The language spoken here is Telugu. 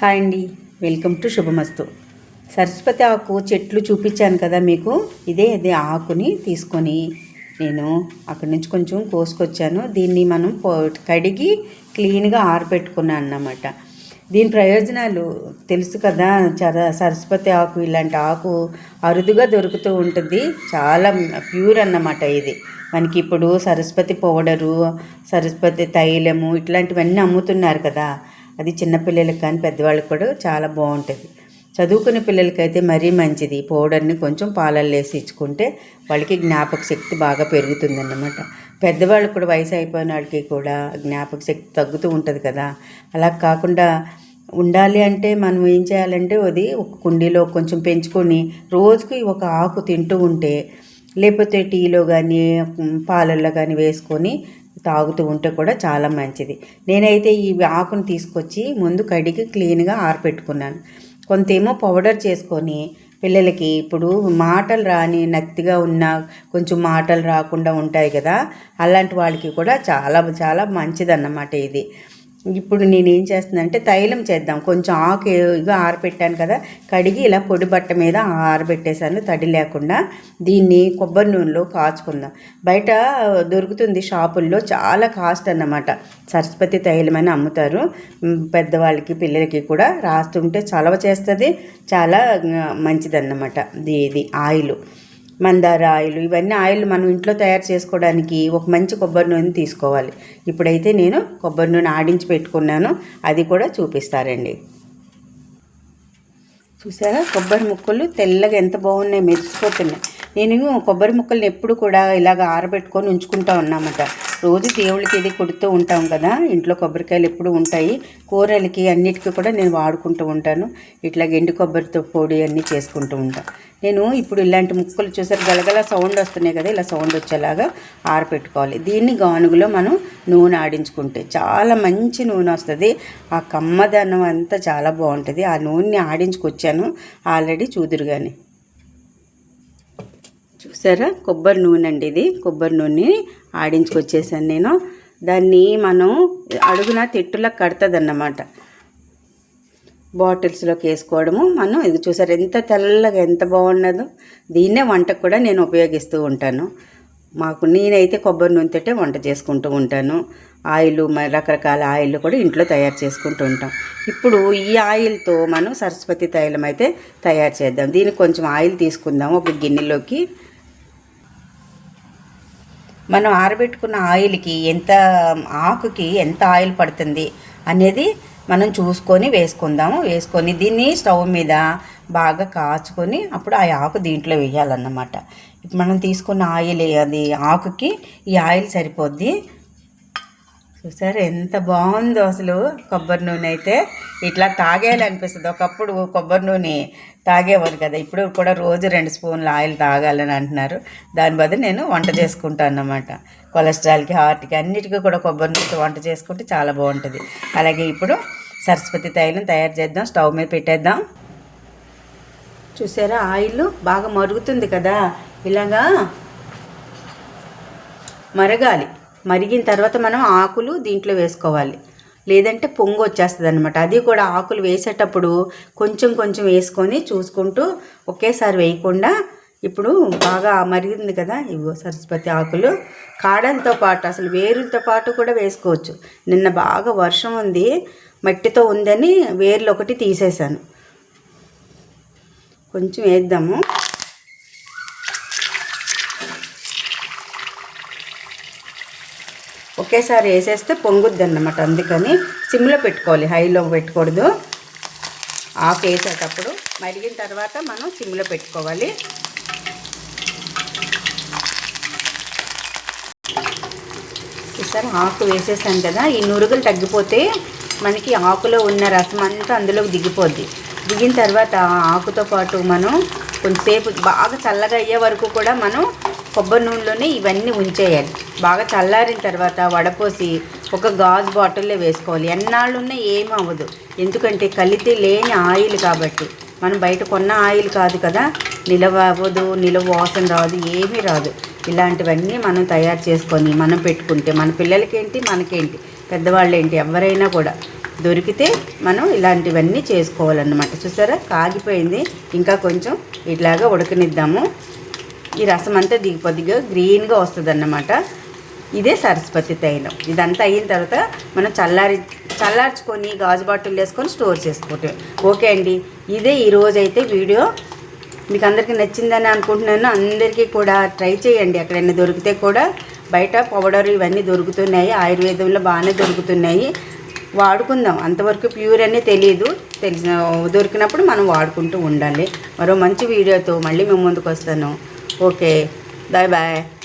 హాయ్ అండి. వెల్కమ్ టు శుభమస్తు. సరస్వతి ఆకు చెట్లు చూపించాను కదా మీకు. ఇదే ఇదే ఆకుని తీసుకొని నేను అక్కడి నుంచి కొంచెం కోసుకొచ్చాను. దీన్ని మనం కడిగి క్లీన్గా ఆరబెట్టుకున్నాను అన్నమాట. దీని ప్రయోజనాలు తెలుసు కదా. చాలా సరస్వతి ఆకు ఇలాంటి ఆకు అరుదుగా దొరుకుతూ ఉంటుంది. చాలా ప్యూర్ అన్నమాట ఇది. మనకి ఇప్పుడు సరస్వతి పౌడరు సరస్వతి తైలము ఇట్లాంటివన్నీ అమ్ముతున్నారు కదా. అది చిన్నపిల్లలకి కానీ పెద్దవాళ్ళకి కూడా చాలా బాగుంటుంది. చదువుకునే పిల్లలకైతే మరీ మంచిది. పౌడర్ని కొంచెం పాలల్లో వేసి ఇచ్చుకుంటే వాళ్ళకి జ్ఞాపక శక్తి బాగా పెరుగుతుందన్నమాట. పెద్దవాళ్ళకి కూడా వయసు అయిపోయిన వాళ్ళకి కూడా జ్ఞాపక శక్తి తగ్గుతూ ఉంటుంది కదా. అలా కాకుండా ఉండాలి అంటే మనం ఏం చేయాలంటే అది ఒక కుండీలో కొంచెం పెంచుకొని రోజుకి ఒక ఆకు తింటూ ఉంటే లేకపోతే టీలో కానీ పాలల్లో కానీ వేసుకొని తాగుతూ ఉంటే కూడా చాలా మంచిది. నేనైతే ఈ ఆకును తీసుకొచ్చి ముందు కడిగి క్లీన్గా ఆరపెట్టుకున్నాను. కొంతేమో పౌడర్ చేసుకొని పిల్లలకి ఇప్పుడు మాటలు రాని నత్తిగా ఉన్న కొంచెం మాటలు రాకుండా ఉంటాయి కదా అలాంటి వాళ్ళకి కూడా చాలా చాలా మంచిదన్నమాట ఇది. ఇప్పుడు నేనేం చేస్తున్నా అంటే తైలం చేద్దాం. కొంచెం ఆకు ఇగా ఆరబెట్టాను కదా కడిగి ఇలా పొడి బట్ట మీద ఆరబెట్టేశాను తడి లేకుండా. దీన్ని కొబ్బరి నూనెలో కాచుకుందాం. బయట దొరుకుతుంది షాపుల్లో చాలా కాస్ట్ అన్నమాట. సరస్వతి తైలం అని అమ్ముతారు. పెద్దవాళ్ళకి పిల్లలకి కూడా రాస్తుంటే చలవ చేస్తుంది. చాలా మంచిదన్నమాట. ఇది ఇది ఆయిల్. మందార ఆయిల్ ఇవన్నీ ఆయిల్ మనం ఇంట్లో తయారు చేసుకోవడానికి ఒక మంచి కొబ్బరి నూనె తీసుకోవాలి. ఇప్పుడైతే నేను కొబ్బరి నూనె ఆడించి పెట్టుకున్నాను. అది కూడా చూపిస్తారండి. చూసారా? కొబ్బరి ముక్కలు తెల్లగా ఎంత బాగున్నాయి మెరిసిపోతున్నాయి. నేను కొబ్బరి ముక్కల్ని ఎప్పుడు కూడా ఇలాగ ఆరబెట్టుకొని ఉంచుకుంటా ఉన్నామట. రోజు దేవుళ్ళకి ఇది కొడుతూ ఉంటాం కదా. ఇంట్లో కొబ్బరికాయలు ఎప్పుడు ఉంటాయి. కూరలకి అన్నిటికీ కూడా నేను వాడుకుంటూ ఉంటాను. ఇట్లా ఎండు కొబ్బరితో పొడి అన్నీ చేసుకుంటూ ఉంటాను నేను ఇప్పుడు ఇలాంటి ముక్కలు చూసారు గలగల సౌండ్ వస్తున్నాయి కదా ఇలా సౌండ్ వచ్చేలాగా ఆరపెట్టుకోవాలి దీన్ని గానుగులో మనం నూనె ఆడించుకుంటే చాలా మంచి నూనె వస్తుంది. ఆ కమ్మదనం అంతా చాలా బాగుంటుంది. ఆ నూనెని ఆడించుకొచ్చాను ఆల్రెడీ చూదురు కానీ చూసారా? కొబ్బరి నూనె అండి ఇది. కొబ్బరి నూనె ఆడించుకొచ్చేసాను నేను. దాన్ని మనం అడుగున తిట్టులకు కడుతుందన్నమాట. బాటిల్స్లోకి వేసుకోవడము. మనం ఇది చూసారు? ఎంత తెల్లగా ఎంత బాగున్నదో. దీన్నే వంటకు కూడా నేను ఉపయోగిస్తూ ఉంటాను. మాకు నేనైతే కొబ్బరి నూనెతోటే వంట చేసుకుంటూ ఉంటాను. ఆయిల్ మరి రకరకాల ఆయిల్ కూడా ఇంట్లో తయారు చేసుకుంటూ ఉంటాం. ఇప్పుడు ఈ ఆయిల్తో మనం సరస్వతి తైలం అయితే తయారు చేద్దాం. దీనికి కొంచెం ఆయిల్ తీసుకుందాం. ఒక గిన్నెలోకి మనం ఆరబెట్టుకున్న ఆయిల్కి ఎంత ఆకుకి ఎంత ఆయిల్ పడుతుంది అనేది మనం చూసుకొని వేసుకుందాము. వేసుకొని దీన్ని స్టవ్ మీద బాగా కాచుకొని అప్పుడు ఆ ఆకు దీంట్లో వేయాలన్నమాట. ఇప్పుడు మనం తీసుకున్న ఆయిల్ అది ఆకుకి ఈ ఆయిల్ సరిపోద్ది. చూసారు ఎంత బాగుందో అసలు కొబ్బరి నూనె అయితే. ఇట్లా తాగేయాలనిపిస్తుంది. ఒకప్పుడు కొబ్బరి నూనె తాగేవారు కదా. ఇప్పుడు కూడా రోజు రెండు స్పూన్లు ఆయిల్ తాగాలని అంటున్నారు. దాని బదులు నేను వంట చేసుకుంటాను అన్నమాట. కొలెస్ట్రాల్కి హార్ట్కి అన్నిటికీ కూడా కొబ్బరి నూనెతో వంట చేసుకుంటే చాలా బాగుంటుంది. అలాగే ఇప్పుడు సరస్వతి తైలం తయారు చేద్దాం. స్టవ్ మీద పెట్టేద్దాం. చూసారా ఆయిల్ బాగా మరుగుతుంది కదా. ఇలాగా మరగాలి. మరిగిన తర్వాత మనం ఆకులు దీంట్లో వేసుకోవాలి. లేదంటే పొంగు వచ్చేస్తుంది అనమాట అది కూడా ఆకులు వేసేటప్పుడు కొంచెం కొంచెం వేసుకొని చూసుకుంటూ ఒకేసారి వేయకుండా ఇప్పుడు బాగా మరిగింది కదా ఇవో సరస్వతి ఆకులు. కాడలతో పాటు అసలు వేరులతో పాటు కూడా వేసుకోవచ్చు. నిన్న బాగా వర్షం ఉంది మట్టితో ఉందని వేర్లు ఒకటి తీసేశాను. కొంచెం వేద్దాము. ఒకేసారి వేసేస్తే పొంగుద్ది అన్నమాట అందుకని సిమ్లో పెట్టుకోవాలి. హైలో పెట్టకూడదు ఆఫ్ వేసేటప్పుడు మరిగిన తర్వాత మనం సిమ్లో పెట్టుకోవాలి. చూసారు? ఆకు వేసేసాను కదా. ఈ నురుగులు తగ్గిపోతే మనకి ఆకులో ఉన్న రసం అంతా అందులోకి దిగిపోద్ది. దిగిన తర్వాత ఆకుతో పాటు మనం కొంతసేపు బాగా చల్లగా అయ్యే వరకు కూడా మనం కొబ్బరి నూనెలోనే ఇవన్నీ ఉంచేయాలి. బాగా చల్లారిన తర్వాత వడపోసి ఒక గాజు బాటిల్లో వేసుకోవాలి. ఎన్నాళ్ళున్నా ఏం అవ్వదు. ఎందుకంటే కలితే లేని ఆయిల్ కాబట్టి. మనం బయట కొన్న ఆయిల్ కాదు కదా. నిలవ అవ్వదు నిలవ వాసన రాదు ఏమీ రాదు. ఇలాంటివన్నీ మనం తయారు చేసుకొని మనం పెట్టుకుంటే మన పిల్లలకేంటి మనకేంటి పెద్దవాళ్ళేంటి ఎవరైనా కూడా దొరికితే మనం ఇలాంటివన్నీ చేసుకోవాలన్నమాట. చూసారా? కాగిపోయింది. ఇంకా కొంచెం ఇట్లాగా ఉడకనిద్దాము. ఈ రసం అంతా దిగిపోద్దిగా గ్రీన్గా వస్తుంది అన్నమాట ఇదే సరస్వతి తైలం. ఇదంతా అయిన తర్వాత మనం చల్లారి చల్లార్చుకొని గాజు బాటిల్ వేసుకొని స్టోర్ చేసుకుంటాం ఓకే అండి. ఇదే ఈరోజు అయితే వీడియో. మీకు అందరికీ నచ్చిందని అనుకుంటున్నాను. అందరికీ కూడా ట్రై చేయండి. ఎక్కడైనా దొరికితే కూడా బయట పౌడర్ ఇవన్నీ దొరుకుతున్నాయి. ఆయుర్వేదంలో బాగానే దొరుకుతున్నాయి. వాడుకుందాం. అంతవరకు ప్యూర్ అని తెలియదు తెలిసిన దొరికినప్పుడు మనం వాడుకుంటూ ఉండాలి. మరో మంచి వీడియోతో మళ్ళీ మేము ముందుకు వస్తాను ఓకే. Bye bye.